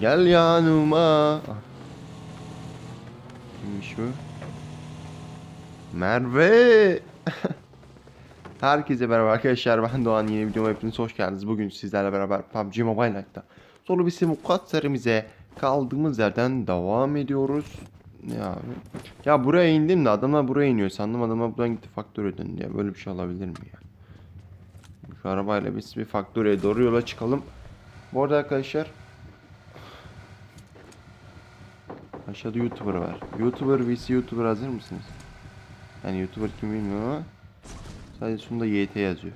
Gel yanıma. Ah. Kimmiş bu? Merve. Herkese merhaba arkadaşlar ben Doğan yeni videoma hepiniz hoş geldiniz. Bugün sizlerle beraber PUBG Mobile Lite'da Solo bir simukat serimize kaldığımız yerden devam ediyoruz. Ya. Ya buraya indim de adamlar buraya iniyor sandım adamlar buradan gitti faktöre döndü ya böyle bir şey olabilir mi ya? Şu arabayla biz bir faktöreye doğru yola çıkalım. Bu arada arkadaşlar Aşağıda YouTuber var. YouTuber vs YouTuber hazır mısınız? Yani YouTuber kim bilmiyorum ama sadece sonunda YT yazıyor.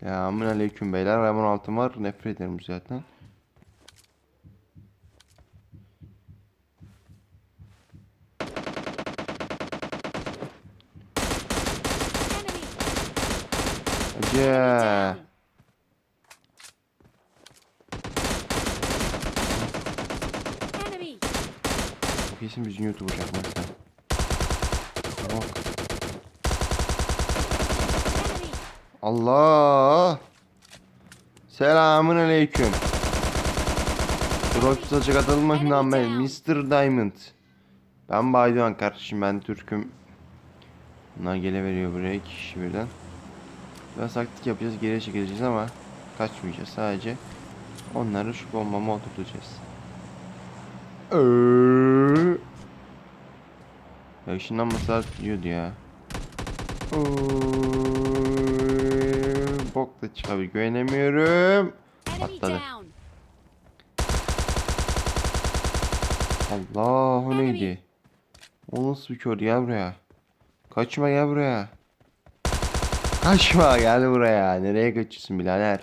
Selamun aleyküm beyler. Ramon altın var. Nefret ederim zaten. Hacı. Kesin bizim. Bak. Enemy! Allah. Selamun aleyküm. Drop Enemy namen down. Mr. Diamond. Ben Baydoğan kardeşim ben Türk'üm. Bunlar gele veriyor buraya iki kişi birden. Biraz taktik yapacağız geriye çekileceğiz ama kaçmayacağız sadece. Onları şu bombama oturtacağız. Eee. Ya ışınlanmasalar diyordu ya. Bok da çıkabilir güvenemiyorum. Down! Allah o neydi? O nasıl bir kör gel buraya. Kaçma gel buraya. Kaçma gel buraya. Nereye kaçıyorsun birader?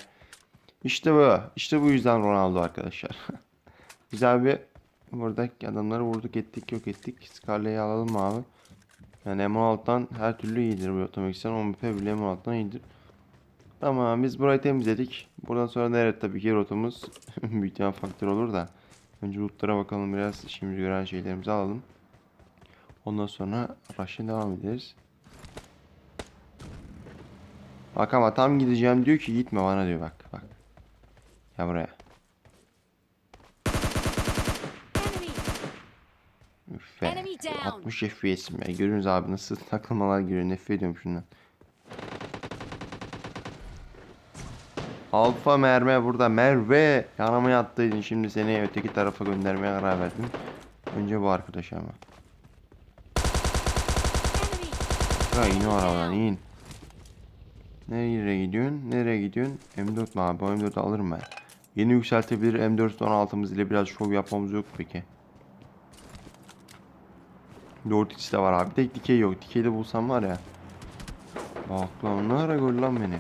İşte bu. İşte bu yüzden Ronaldo arkadaşlar. Güzel bir buradaki adamları vurduk ettik yok ettik. Scarlet'i alalım abi? Yani M16'dan her türlü iyidir bu otomatikten. 10 bile M16'dan iyidir. Tamam biz burayı temizledik. Buradan sonra nereye tabii ki rotamız büyük ihtimal faktör olur da. Önce lootlara bakalım biraz işimizi gören şeylerimizi alalım. Ondan sonra rush'a devam ederiz. Bak ama tam gideceğim diyor ki gitme bana diyor bak bak. Ya buraya. 60 FPS'im ya. Görüyorsunuz abi nasıl takılmalar giriyor. Nefret ediyorum şundan. Alfa Merve burada. Merve yanıma yattıydın. Şimdi seni öteki tarafa göndermeye karar verdim. Önce bu arkadaş ama. Ya in o arabadan in. Nereye gidiyorsun? Nereye gidiyorsun? M4 mi abi? O M4'ü alırım ben. Yeni yükseltebilir M4 16'mız ile biraz şov yapmamız yok peki. 4x de var abi. Tek dikey yok. Dikey de bulsam var ya. Bak lan ne ara gör lan beni.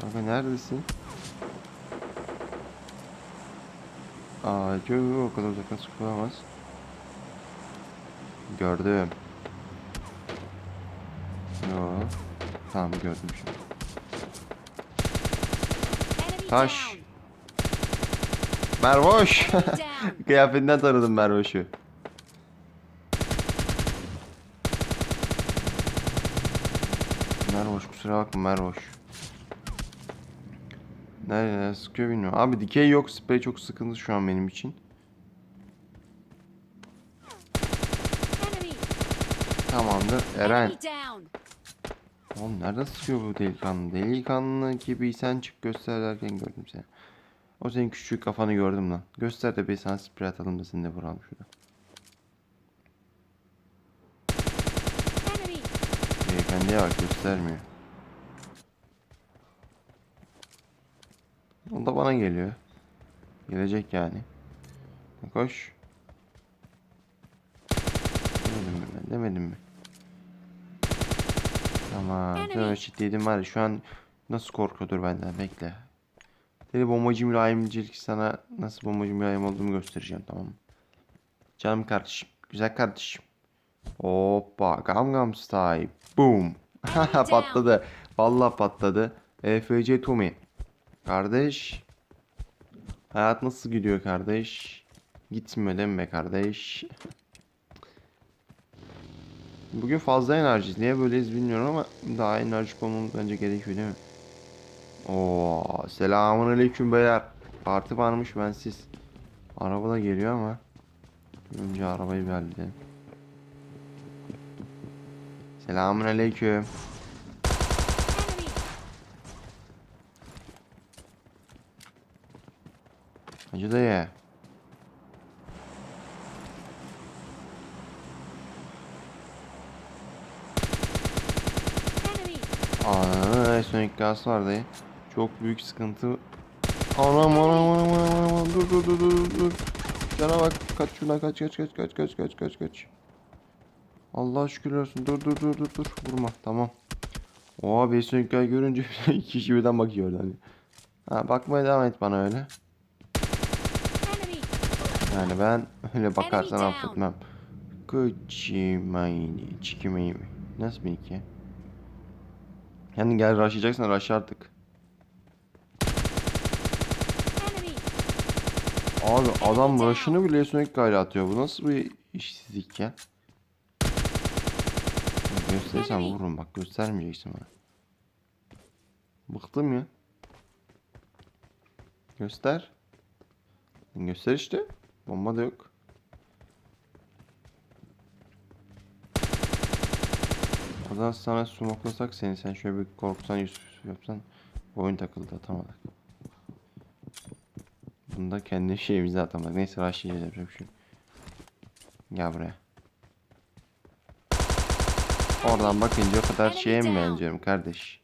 Kanka neredesin? Aa yok o kadar uzaktan sıkılamaz. Gördüm. Yo. Tamam gördüm şimdi. Taş. Mervoş. Kıyafetinden tanıdım Mervoş'u. Mervoş kusura bakma Mervoş. Nerede sıkıyor bilmiyorum. Abi dikey yok. Sprey çok sıkıntı şu an benim için. Tamamdır. Eren. Oğlum nereden sıkıyor bu delikanlı? Delikanlı gibi sen çık göster derken gördüm seni. O senin küçük kafanı gördüm lan. Göster de bir sana sprey atalım da seni de vuralım şurada. Beyefendiye bak göstermiyor. O da bana geliyor. Gelecek yani. Koş. Demedim mi ben? Demedim mi? Tamam. Sen Enemy. öyle çitliydim var şu an nasıl korkuyordur benden bekle. Seni bombacı mülayimcilik sana nasıl bombacı mülayim olduğumu göstereceğim tamam mı? Canım kardeşim. Güzel kardeşim. Hoppa. Gangnam Style. Boom. patladı. Vallahi patladı. EFC Tommy. Kardeş. Hayat nasıl gidiyor kardeş? Gitmiyor değil mi kardeş? Bugün fazla enerjiyiz. Niye böyleyiz bilmiyorum ama daha enerjik olmamız bence gerekiyor değil mi? Oo, selamun aleyküm beyler. Parti varmış bensiz. Araba da geliyor ama. Önce arabayı bir halledelim. Selamun aleyküm. Hacı dayı. Enemy. Aa, Sonic dayı. Çok büyük sıkıntı. Anam anam anam anam anam dur dur dur dur dur. Cana bak kaç şuna kaç kaç kaç kaç kaç kaç kaç kaç. Allah şükür olsun dur dur dur dur dur vurma tamam. Oha bir Sonic görünce iki kişi birden bakıyor hani. Ha bakmaya devam et bana öyle. Yani ben öyle bakarsan affetmem. Kuchimayni, çikimayni. Nasıl bir iki? Yani gel rushlayacaksan rush artık. Abi adam rush'ını bile Sonic gayri atıyor. Bu nasıl bir işsizlik ya? Enemy. vururum bak göstermeyeceksin bana. Bıktım ya. Göster. Göster işte. Bomba da yok. O zaman sana smoklasak seni sen şöyle bir korksan Yusuf yapsan oyun takıldı atamadık. Bunda kendi şeyimizi atamadık. Neyse rushlayacağız yapacak bir şey. Gel buraya. Oradan bakınca o kadar şeye mi benziyorum kardeş?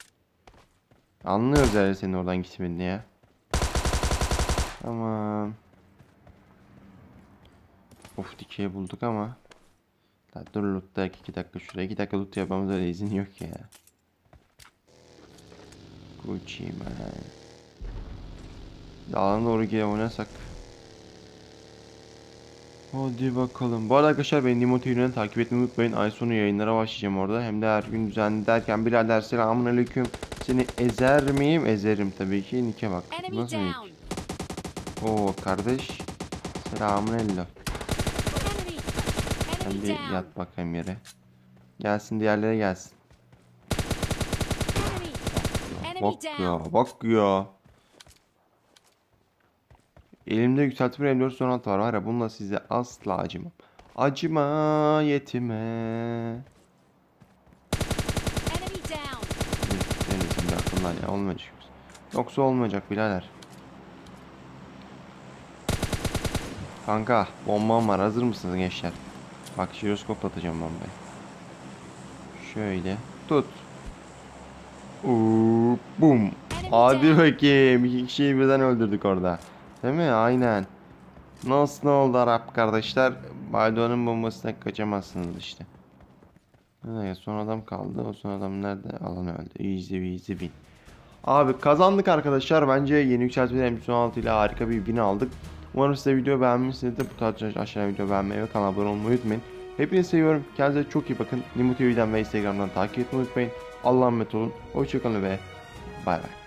Anlıyoruz yani senin oradan gitmediğini ya. Tamam. Of dikeyi bulduk ama. La dur loot'ta 2 dakika şuraya 2 dakika loot yapmamız öyle izin yok ya. Gucci man. Alana doğru geri oynasak. Hadi bakalım. Bu arada arkadaşlar beni Nimo TV'den takip etmeyi unutmayın. Ay sonu yayınlara başlayacağım orada. Hem de her gün düzenli derken birader selamun aleyküm. Seni ezer miyim? Ezerim tabii ki. Nike bak. Nasıl nick? Oo kardeş. Selamun aleyküm. Sen bir yat bakayım yere. Gelsin diğerlere gelsin. Bak ya bak ya. Elimde yükseltme M416 var var ya bununla size asla acımam. Acıma yetime. İçin bir akıllan ya olmayacak. Yoksa olmayacak birader. Kanka bombam var hazır mısınız gençler? Bak jiroskop atacağım bombayı. Şöyle tut. Uuu, bum. Hadi bakayım. İki kişiyi birden öldürdük orada. Değil mi? Aynen. Nasıl oldu Arap kardeşler? Baldo'nun bombasına kaçamazsınız işte. Evet, son adam kaldı. O son adam nerede? Alan öldü. Easy easy win. Abi kazandık arkadaşlar. Bence yeni yükseltmeli M16 ile harika bir win aldık. Umarım size video beğenmişsinizdir. Bu tarz aşağıya video beğenmeyi ve kanala abone olmayı unutmayın. Hepinizi seviyorum. Kendinize çok iyi bakın. Nimo TV'den ve Instagram'dan takip etmeyi unutmayın. Allah'a emanet olun. Hoşçakalın ve bay bay.